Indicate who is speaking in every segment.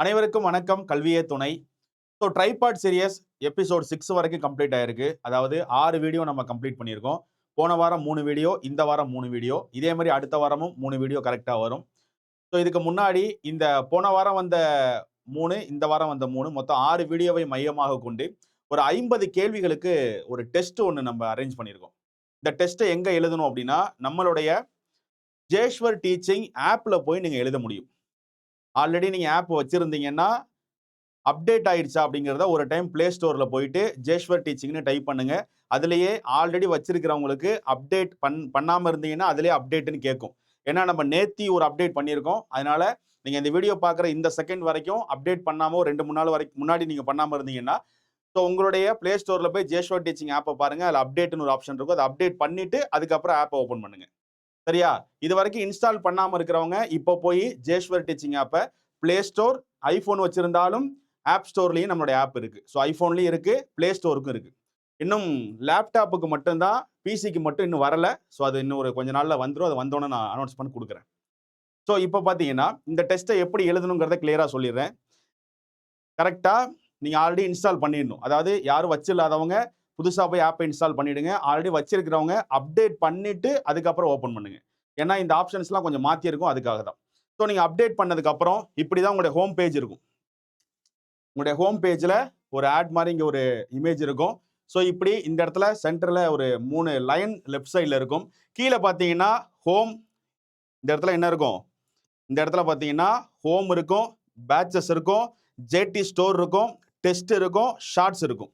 Speaker 1: அனைவருக்கும் வணக்கம். கல்வியே துணை. So tripod series episode six வரைக்கும் கம்ப்ளீட் ஆயிருக்கு. அதாவது ஆறு வீடியோ நம்ம கம்ப்ளீட் பண்ணியிருக்கோம். போன வாரம் மூணு வீடியோ இந்த வாரம் மூணு வீடியோ இதே மாதிரி அடுத்த வாரமும் மூணு வீடியோ கரெக்டாக வரும். ஸோ இதுக்கு முன்னாடி இந்த போன வாரம் வந்த மூணு இந்த வாரம் வந்த மூணு மொத்தம் ஆறு வீடியோவை மையமாக கொண்டு ஒரு ஐம்பது கேள்விகளுக்கு ஒரு டெஸ்ட் ஒன்று நம்ம அரேஞ்ச் பண்ணியிருக்கோம். இந்த டெஸ்ட்டை எங்கே எழுதணும் அப்படின்னா நம்மளுடைய ஜேஷ்வர் டீச்சிங் ஆப்பில் போய் நீங்கள் எழுத முடியும். ஆல்ரெடி நீங்கள் ஆப் வச்சுருந்தீங்கன்னா அப்டேட் ஆயிடுச்சா அப்படிங்கிறத ஒரு டைம் ப்ளே ஸ்டோரில் போயிட்டு ஜேஷ்வர் டீச்சிங்னு டைப் பண்ணுங்கள் அதுலேயே ஆல்ரெடி வச்சிருக்கிறவங்களுக்கு அப்டேட் பண் பண்ணாமல் இருந்தீங்கன்னா அதுலேயே அப்டேட்டுன்னு கேட்கும் ஏன்னா நம்ம நேத்தி ஒரு அப்டேட் பண்ணியிருக்கோம். அதனால நீங்கள் இந்த வீடியோ பார்க்குற இந்த செகண்ட் வரைக்கும் அப்டேட் பண்ணாமல் ரெண்டு மூணு நாள் வரைக்கும் முன்னாடி நீங்கள் பண்ணாமல் இருந்தீங்கன்னா ஸோ உங்களுடைய ப்ளே ஸ்டோரில் போய் ஜேஷ்வர் டீச்சிங் ஆப்பை பாருங்கள் அதில் அப்டேட்னு ஒரு ஆப்ஷன் இருக்கும். அதை அப்டேட் பண்ணிவிட்டு அதுக்கப்புறம் ஆப்பை ஓப்பன் பண்ணுங்கள் சரியா? இது வரைக்கும் இன்ஸ்டால் பண்ணாமல் இருக்கிறவங்க இப்போ போய் ஜேஸ்வர் டீச்சிங் ஆப்பை ப்ளே ஸ்டோர் ஐஃபோன் வச்சுருந்தாலும் ஆப் ஸ்டோர்லேயும் நம்மளுடைய ஆப் இருக்குது ஸோ ஐஃபோன்லேயும் இருக்குது ப்ளே ஸ்டோருக்கும் இருக்குது இன்னும் லேப்டாப்புக்கு மட்டும்தான் பிசிக்கு மட்டும் இன்னும் வரலை. ஸோ அது இன்னும் ஒரு கொஞ்ச நாளில் வந்துடும் அது வந்தோன்னே நான் அனௌன்ஸ் பண்ணி கொடுக்குறேன். ஸோ இப்போ பார்த்தீங்கன்னா இந்த டெஸ்ட்டை எப்படி எழுதணுங்கிறத கிளியராக சொல்லிடுறேன். கரெக்டாக நீங்கள் ஆல்ரெடி இன்ஸ்டால் பண்ணிடணும். அதாவது யாரும் வச்சில்லாதவங்க புதுசாக போய் ஆப்பை இன்ஸ்டால் பண்ணிவிடுங்க ஆல்ரெடி வச்சிருக்கிறவங்க அப்டேட் பண்ணிவிட்டு அதுக்கப்புறம் ஓப்பன் பண்ணுங்கள் ஏன்னா இந்த ஆப்ஷன்ஸ்லாம் கொஞ்சம் மாற்றியிருக்கும் அதுக்காக தான். ஸோ நீங்கள் அப்டேட் பண்ணதுக்கப்புறம் இப்படி தான் உங்களுடைய ஹோம் பேஜ் இருக்கும். உங்களுடைய ஹோம் பேஜில் ஒரு ஆட் மாதிரி இங்கே ஒரு இமேஜ் இருக்கும். ஸோ இப்படி இந்த இடத்துல சென்டரில் ஒரு மூணு லைன் லெஃப்ட் சைடில் இருக்கும். கீழே பார்த்தீங்கன்னா ஹோம் இந்த இடத்துல என்ன இருக்கும்? இந்த இடத்துல பார்த்தீங்கன்னா ஹோம் இருக்கும் பேட்சஸ் இருக்கும் ஜேடி ஸ்டோர் இருக்கும் டெஸ்ட் இருக்கும் ஷார்ட்ஸ் இருக்கும்.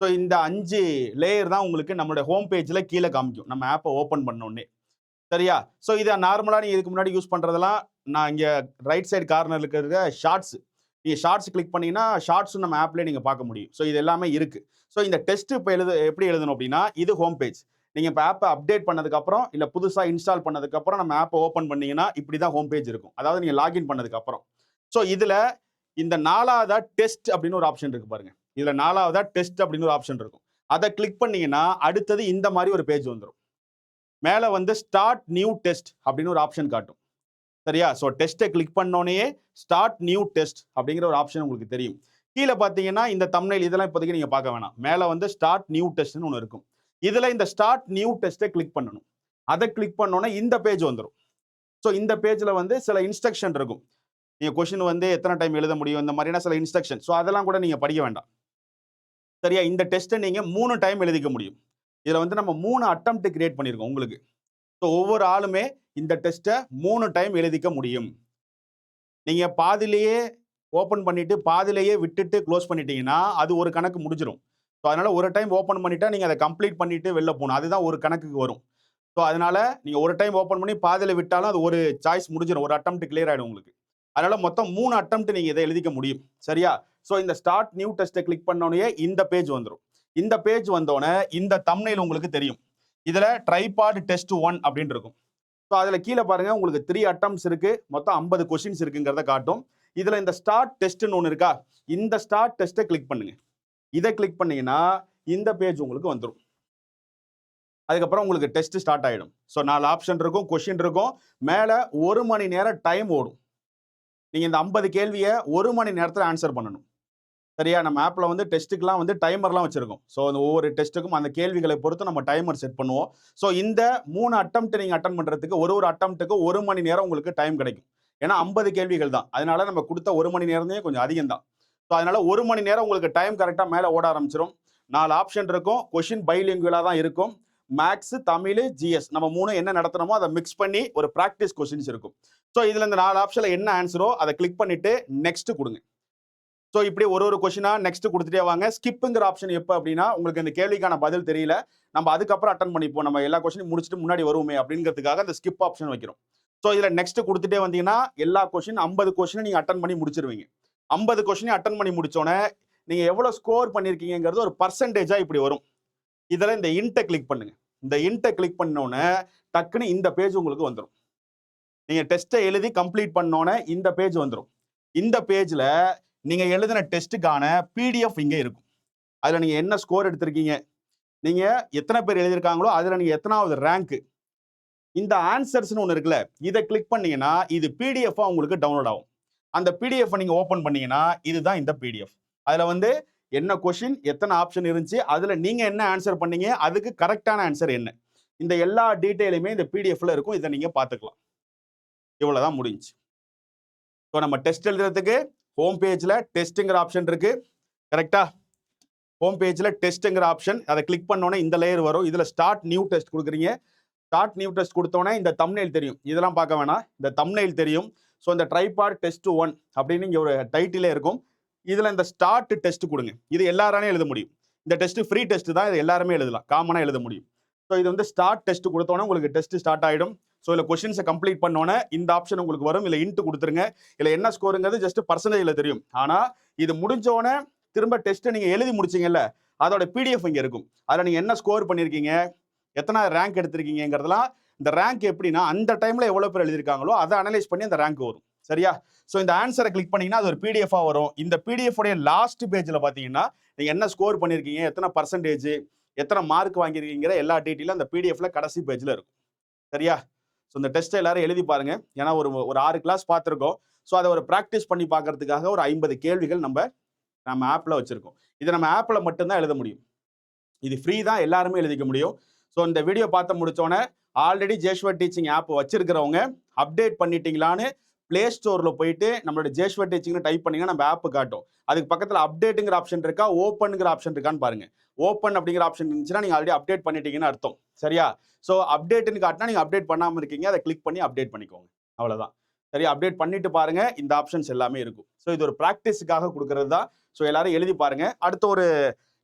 Speaker 1: ஸோ இந்த அஞ்சு லேயர் தான் உங்களுக்கு நம்மளுடைய ஹோம் பேஜில் கீழே காமிக்கும். நம்ம ஆப்பை ஓப்பன் பண்ணோடனே சரியா? ஸோ இதை நார்மலாக நீங்கள் இதுக்கு முன்னாடி யூஸ் பண்ணுறதெல்லாம் நான் இங்கே ரைட் சைடு கார்னர் இருக்கிற ஷார்ட்ஸ் நீங்கள் ஷார்ட்ஸ் கிளிக் பண்ணிங்கன்னா ஷார்ட்ஸும் நம்ம ஆப்லேயே நீங்கள் பார்க்க முடியும். ஸோ இது எல்லாமே இருக்குது ஸோ இந்த டெஸ்ட் இப்போ எழுத எப்படி எழுதணும் அப்படின்னா இது ஹோம் பேஜ் நீங்கள் இப்போ ஆப்பை அப்டேட் பண்ணதுக்கப்புறம் இல்லை புதுசாக இன்ஸ்டால் பண்ணதுக்கப்புறம் நம்ம ஆப்பை ஓப்பன் பண்ணிங்கன்னா இப்படி தான் ஹோம் பேஜ் இருக்கும். அதாவது நீங்கள் லாகின் பண்ணதுக்கப்புறம். ஸோ இதில் இந்த நாலாவதாக டெஸ்ட் அப்படின்னு ஒரு ஆப்ஷன் இருக்குது பாருங்கள் இதுல நாலாவதா டெஸ்ட் அப்படின்னு ஒரு ஆப்ஷன் இருக்கும். அதை கிளிக் பண்ணீங்கன்னா அடுத்தது இந்த மாதிரி ஒரு பேஜ் வந்துடும் மேலே வந்து ஸ்டார்ட் நியூ டெஸ்ட் அப்படின்னு ஒரு ஆப்ஷன் காட்டும். சரியா? ஸோ டெஸ்ட்டை கிளிக் பண்ணோன்னே ஸ்டார்ட் நியூ டெஸ்ட் அப்படிங்கிற ஒரு ஆப்ஷன் உங்களுக்கு தெரியும். கீழே பார்த்தீங்கன்னா இந்த தம்னைல் இதெல்லாம் இப்போதைக்கு நீங்கள் பார்க்க வேணாம். மேலே வந்து ஸ்டார்ட் நியூ டெஸ்ட்னு ஒன்று இருக்கும். இதில் இந்த ஸ்டார்ட் நியூ டெஸ்ட்டை கிளிக் பண்ணணும். அதை கிளிக் பண்ணோன்னே இந்த பேஜ் வந்துடும் ஸோ இந்த பேஜில் வந்து சில இன்ஸ்ட்ரக்ஷன் இருக்கும். நீங்கள் கொஷின் வந்து எத்தனை டைம் எழுத முடியும்? இந்த மாதிரியான சில இன்ஸ்ட்ரக்ஷன் ஸோ அதெல்லாம் கூட நீங்கள் படிக்க வேண்டாம். சரியா? இந்த டெஸ்ட்டை நீங்கள் மூணு டைம் எழுதிக்க முடியும். இதில் வந்து நம்ம மூணு அட்டம் கிரியேட் பண்ணியிருக்கோம் உங்களுக்கு. ஸோ ஒவ்வொரு ஆளுமே இந்த டெஸ்ட்டை மூணு டைம் எழுதிக்க முடியும். நீங்கள் பாதிலேயே ஓப்பன் பண்ணிவிட்டு பாதிலேயே விட்டுட்டு க்ளோஸ் பண்ணிட்டீங்கன்னா அது ஒரு கணக்கு முடிஞ்சிடும் ஸோ அதனால் ஒரு டைம் ஓப்பன் பண்ணிவிட்டா நீங்கள் அதை கம்ப்ளீட் பண்ணிவிட்டு வெளில போகணும். அதுதான் ஒரு கணக்குக்கு வரும். ஸோ அதனால் நீங்கள் ஒரு டைம் ஓப்பன் பண்ணி பாதியில் விட்டாலும் அது ஒரு சாய்ஸ் முடிஞ்சிடும் ஒரு அட்டம் கிளியர் ஆகிடும் உங்களுக்கு. அதனால் மொத்தம் மூணு அட்டம்ப்ட் நீங்கள் இதை எழுதிக்க முடியும். சரியா? ஸோ இந்த ஸ்டார்ட் நியூ டெஸ்ட்டை கிளிக் பண்ணோடனே இந்த பேஜ் வந்துடும் இந்த பேஜ் வந்தோடனே இந்த தம்னைல் உங்களுக்கு தெரியும். இதில் ட்ரைபாட் டெஸ்ட் ஒன் அப்படின்னு இருக்கும். ஸோ அதில் கீழே பாருங்கள் உங்களுக்கு த்ரீ அட்டம்ஸ் இருக்குது மொத்தம் ஐம்பது கொஷின்ஸ் இருக்குங்கிறத காட்டும். இதில் இந்த ஸ்டார்ட் டெஸ்ட்னு ஒன்று இருக்கா? இந்த ஸ்டார்ட் டெஸ்ட்டை கிளிக் பண்ணுங்கள் இதை கிளிக் பண்ணிங்கன்னா இந்த பேஜ் உங்களுக்கு வந்துடும் அதுக்கப்புறம் உங்களுக்கு டெஸ்ட் ஸ்டார்ட் ஆகிடும் ஸோ நாலு ஆப்ஷன் இருக்கும் கொஷின் இருக்கும். மேலே ஒரு மணி நேரம் டைம் ஓடும். நீங்கள் இந்த ஐம்பது கேள்வியை ஒரு மணி நேரத்தில் ஆன்சர் பண்ணணும். சரியா? நம்ம ஆப்பில் வந்து டெஸ்ட்டுக்கெலாம் வந்து டைமர்லாம் வச்சுருக்கோம். ஸோ அந்த ஒவ்வொரு டெஸ்ட்டுக்கும் அந்த கேள்விகளை பொறுத்து நம்ம டைமர் செட் பண்ணுவோம். ஸோ இந்த மூணு அட்டம்ப்ட் நீங்கள் அட்டன் பண்ணுறதுக்கு ஒரு ஒரு அட்டம்ப்ட்டுக்கு ஒரு மணி நேரம் உங்களுக்கு டைம் கிடைக்கும். ஏன்னா ஐம்பது கேள்விகள் தான். அதனால நம்ம கொடுத்த ஒரு மணி நேரமே கொஞ்சம் அதிகம் தான். ஸோ அதனால ஒரு மணி நேரம் உங்களுக்கு டைம் கரெக்டாக மேலே ஓட ஆரம்பிச்சிடும் நாலு ஆப்ஷன் இருக்கும். கொஷின் பைலிங்குவலாக தான் இருக்கும். மேக்ஸ் தமிழ் ஜிஎஸ் நம்ம மூணு என்ன நடத்தணுமோ அதை மிக்ஸ் பண்ணி ஒரு ப்ராக்டிஸ் கொஸ்டின்ஸ் இருக்கும். ஸோ இதில் இந்த நாலு ஆப்ஷனில் என்ன ஆன்சரோ அதை கிளிக் பண்ணிவிட்டு நெக்ஸ்ட் கொடுங்க. ஸோ இப்படி ஒரு ஒரு கொஷினா நெக்ஸ்ட் கொடுத்துட்டே வாங்க. ஸ்கிப்புங்கிற ஆப்ஷன் எப்போ அப்படின்னா உங்களுக்கு இந்த கேள்விக்கான பதில் தெரியல. நம்ம அதுக்கப்புறம் அட்டன் பண்ணிப்போம். நம்ம எல்லா கொஷினும் முடிச்சுட்டு முன்னாடி வருவோமே அப்படிங்கிறதுக்காக அந்த ஸ்கிப் ஆப்ஷன் வைக்கிறோம். ஸோ இதில் நெக்ஸ்ட் கொடுத்துட்டே வந்தீங்கன்னா எல்லா கொஷின் ஐம்பது கொஷினை நீங்கள் அட்டன் பண்ணி முடிச்சிருவீங்க. ஐம்பது கொஷினையும் அட்டன் பண்ணி முடிச்சோன்னே நீங்கள் எவ்வளோ ஸ்கோர் பண்ணியிருக்கீங்கிறது ஒரு பர்சன்டேஜாக இப்படி வரும். இதில் இந்த இன்ட்டை கிளிக் பண்ணுங்கள் இந்த இன்ட்டை கிளிக் பண்ணோன்னே டக்குன்னு இந்த பேஜ் உங்களுக்கு வந்துடும் நீங்கள் டெஸ்ட்டை எழுதி கம்ப்ளீட் பண்ணோன்னே இந்த பேஜ் வந்துடும் இந்த பேஜில் நீங்கள் எழுதின டெஸ்ட்டுக்கான பிடிஎஃப் இங்கே இருக்கும். அதில் நீங்கள் என்ன ஸ்கோர் எடுத்திருக்கீங்க? நீங்கள் எத்தனை பேர் எழுதியிருக்காங்களோ அதில் நீங்கள் எத்தனாவது ரேங்க்கு இந்த ஆன்சர்ஸ்னு ஒன்று இருக்குல்ல இதை கிளிக் பண்ணீங்கன்னா இது பிடிஎஃபாக உங்களுக்கு டவுன்லோட் ஆகும். அந்த பிடிஎஃப் நீங்கள் ஓப்பன் பண்ணீங்கன்னா இதுதான் இந்த பிடிஎஃப் அதில் வந்து என்ன கொஷின் எத்தனை ஆப்ஷன் இருந்துச்சு அதில் நீங்கள் என்ன ஆன்சர் பண்ணீங்க அதுக்கு கரெக்டான ஆன்சர் என்ன. இந்த எல்லா டீட்டெயிலுமே இந்த பிடிஎஃப்ல இருக்கும் இதை நீங்கள் பார்த்துக்கலாம். இவ்வளோதான் முடிஞ்சு ஸோ நம்ம டெஸ்ட் எழுதுறதுக்கு ஹோம் பேஜில் டெஸ்ட்டுங்கிற ஆப்ஷன் இருக்குது கரெக்டாக ஹோம் பேஜில் டெஸ்ட்டுங்கிற ஆப்ஷன் அதை கிளிக் பண்ணோன்னே இந்த லேயர் வரும். இதில் ஸ்டார்ட் நியூ டெஸ்ட் கொடுக்குறீங்க. ஸ்டார்ட் நியூ டெஸ்ட் கொடுத்தோன்னே இந்த தம்னெயில் தெரியும். இதெல்லாம் பார்க்க வேணாம். இந்த தம்னெயில் தெரியும். ஸோ இந்த ட்ரைபாட் டெஸ்ட் ஒன் அப்படின்னு இங்கே ஒரு டைட்டிலே இருக்கும். இதில் இந்த ஸ்டார்ட் டெஸ்ட் கொடுங்க. இது எல்லாராலையும் எழுத முடியும். இந்த டெஸ்ட் ஃப்ரீ டெஸ்ட் தான். இது எல்லாருமே எழுதலாம். காமனாக எழுத முடியும். ஸோ இது வந்து ஸ்டார்ட் டெஸ்ட் கொடுத்தோன்னே உங்களுக்கு டெஸ்ட் ஸ்டார்ட் ஆகிடும் ஸோ இல்லை கொஷின்ஸை கம்ப்ளீட் பண்ணோன்னே இந்த ஆப்ஷன் உங்களுக்கு வரும். இல்லை இன்ட்டு கொடுத்துருங்க. இல்லை என்ன ஸ்கோருங்கிறது ஜஸ்ட் பர்சன்டேஜில் தெரியும். ஆனால் இது முடிஞ்சோடனே திரும்ப டெஸ்ட்டை நீங்கள் எழுதி முடிச்சிங்கல்ல அதோட பிடிஎஃப் இங்கே இருக்கும். அதில் நீங்கள் என்ன ஸ்கோர் பண்ணியிருக்கீங்க எத்தனை ரேங்க் எடுத்திருக்கீங்கிறதெல்லாம் இந்த ரேங்க் எப்படின்னா அந்த டைமில் எவ்வளோ பேர் எழுதியிருக்காங்களோ அதை அனலைஸ் பண்ணி அந்த ரேங்க் வரும். சரியா? ஸோ இந்த ஆன்சரை கிளிக் பண்ணீங்கன்னா அது ஒரு பிடிஎஃபாக வரும். இந்த பிடிஎஃப் உடைய லாஸ்ட் பேஜில் பார்த்தீங்கன்னா நீங்கள் என்ன ஸ்கோர் பண்ணியிருக்கீங்க எத்தனை பர்சன்டேஜ் எத்தனை மார்க் வாங்கியிருக்கீங்கிற எல்லா டீட்டெயிலும் அந்த பிடிஎஃப்ல கடைசி பேஜில் இருக்கும். சரியா? ஸோ இந்த டெஸ்ட்டை எல்லாரும் எழுதி பாருங்க. ஏன்னா ஒரு ஒரு ஆறு கிளாஸ் பார்த்துருக்கோம். ஸோ அதை ஒரு ப்ராக்டிஸ் பண்ணி பார்க்கறதுக்காக ஒரு ஐம்பது கேள்விகள் நம்ம நம்ம ஆப்பில் வச்சுருக்கோம். இதை நம்ம ஆப்பில் மட்டும்தான் எழுத முடியும். இது ஃப்ரீ தான் எல்லாருமே எழுதிக்க முடியும். ஸோ இந்த வீடியோ பார்த்து முடிச்சோன்னே ஆல்ரெடி ஜேஷ்வர் டீச்சிங் ஆப் வச்சுருக்கிறவங்க அப்டேட் பண்ணிட்டீங்களான்னு ப்ளே ஸ்டோரில் போயிட்டு நம்மளோட ஜேஷ்வர் டீச்சிங்னு டைப் பண்ணிங்கன்னா நம்ம ஆப் காட்டும். அதுக்கு பக்கத்தில் அப்டேட்டுங்கிற ஆப்ஷன் இருக்கா ஓப்பனுங்கிற ஆப்ஷன் இருக்கான்னு பாருங்க. ஓப்பன் அப்படிங்கிற ஆப்ஷன் இருந்துச்சுன்னா நீங்கள் ஆல்ரெடி அப்டேட் பண்ணிட்டீங்கன்னு அர்த்தம். சரியா? ஸோ அப்டேட்டுன்னு காட்டினா நீங்கள் அப்டேட் பண்ணாமல் இருக்கீங்க. அதை கிளிக் பண்ணி அப்டேட் பண்ணிக்கோங்க. அவ்வளோதான் சரி அப்டேட் பண்ணிட்டு பாருங்க. இந்த ஆப்ஷன்ஸ் எல்லாமே இருக்கும். ஸோ இது ஒரு ப்ராக்டிஸுக்காக கொடுக்கறது தான். ஸோ எல்லாரும் எழுதி பாருங்க. அடுத்த ஒரு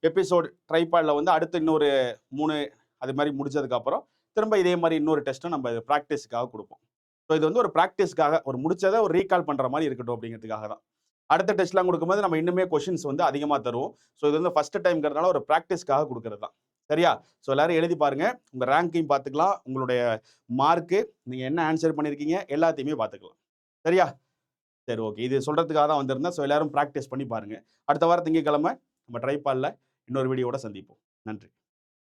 Speaker 1: எபிசோட் ட்ரைபாடில் வந்து அடுத்து இன்னொரு மூணு அது மாதிரி முடிச்சதுக்கப்புறம் திரும்ப இதே மாதிரி இன்னொரு டெஸ்ட்டும் நம்ம ப்ராக்டிஸுக்காக கொடுப்போம். ஸோ இது வந்து ஒரு ப்ராக்டிஸ்க்காக ஒரு முடிச்சதை ஒரு ரீகால் பண்ணுற மாதிரி இருக்கட்டும் அப்படிங்கிறதுக்காக தான் அடுத்த டெஸ்ட்லாம் கொடுக்கும்போது நம்ம இன்னுமே கொஷின்ஸ் வந்து அதிகமாக தருவோம். ஸோ இது வந்து ஃபஸ்ட்டு டைம்ங்கிறதுனால ஒரு ப்ராக்டிஸ்க்காக கொடுக்குறது தான் சரியா? ஸோ எல்லாரும் எழுதி பாருங்க. உங்கள் ரேங்கையும் பார்த்துக்கலாம். உங்களுடைய மார்க்கு நீங்கள் என்ன ஆன்சர் பண்ணியிருக்கீங்க எல்லாத்தையுமே பார்த்துக்கலாம். சரியா? சரி ஓகே இது சொல்கிறதுக்காக தான் வந்திருந்தேன். ஸோ எல்லாரும் ப்ராக்டிஸ் பண்ணி பாருங்கள் அடுத்த வாரம் திங்கக்கிழமை நம்ம ட்ரைபாலில் இன்னொரு வீடியோட சந்திப்போம். நன்றி.